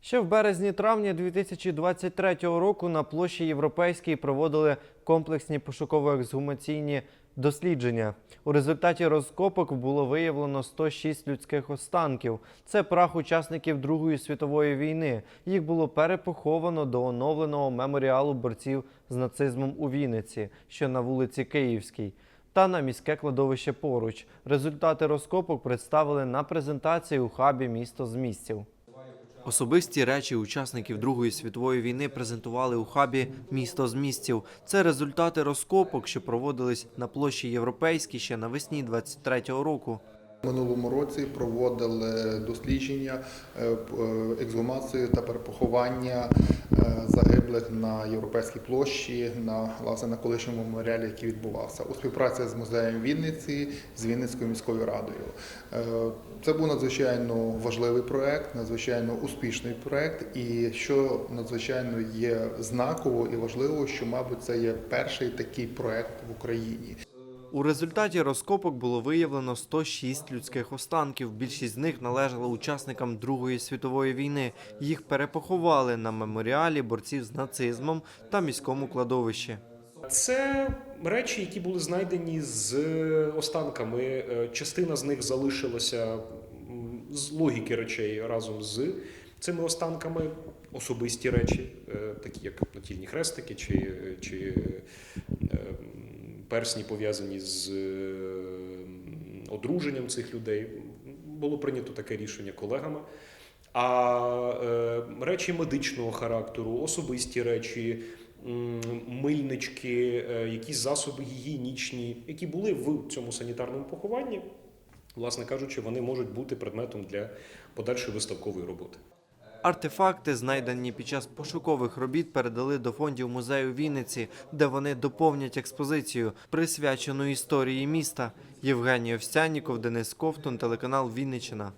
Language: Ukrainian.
Ще в березні-травні 2023 року на площі Європейській проводили комплексні пошуково-ексгумаційні дослідження. У результаті розкопок було виявлено 106 людських останків. Це прах учасників Другої світової війни. Їх було перепоховано до оновленого меморіалу борців з нацизмом у Вінниці, що на вулиці Київській. Та на міське кладовище поруч. Результати розкопок представили на презентації у хабі місто з місців. Особисті речі учасників Другої світової війни презентували у хабі місто з місців. Це результати розкопок, що проводились на площі Європейській ще навесні 23-го року. Минулому році проводили дослідження, е, е, ексгумацію та перепоховання е, загиблих на європейській площі на власне на колишньому меморіалі, який відбувався у співпраці з музеєм Вінниці з Вінницькою міською радою. Це був надзвичайно важливий проект, надзвичайно успішний проект, і що надзвичайно є знаково і важливо, що мабуть це є перший такий проект в Україні. У результаті розкопок було виявлено 106 людських останків. Більшість з них належала учасникам Другої світової війни. Їх перепоховали на меморіалі борців з нацизмом та міському кладовищі. Це речі, які були знайдені з останками. Е, Частина з них залишилася з логіки речей разом з цими останками. Особисті речі, е, такі як натільні хрестики чи, чи е, персні пов'язані з е, одруженням цих людей. Було прийнято таке рішення колегами. А е, речі медичного характеру, особисті речі, мильнички, е, якісь засоби гігієнічні, які були в цьому санітарному похованні, власне кажучи, вони можуть бути предметом для подальшої виставкової роботи. Артефакти, знайдені під час пошукових робіт, передали до фондів музею Вінниці, де вони доповнять експозицію, присвячену історії міста. Євгеній Овсянніков, Денис Ковтун, телеканал Вінниччина.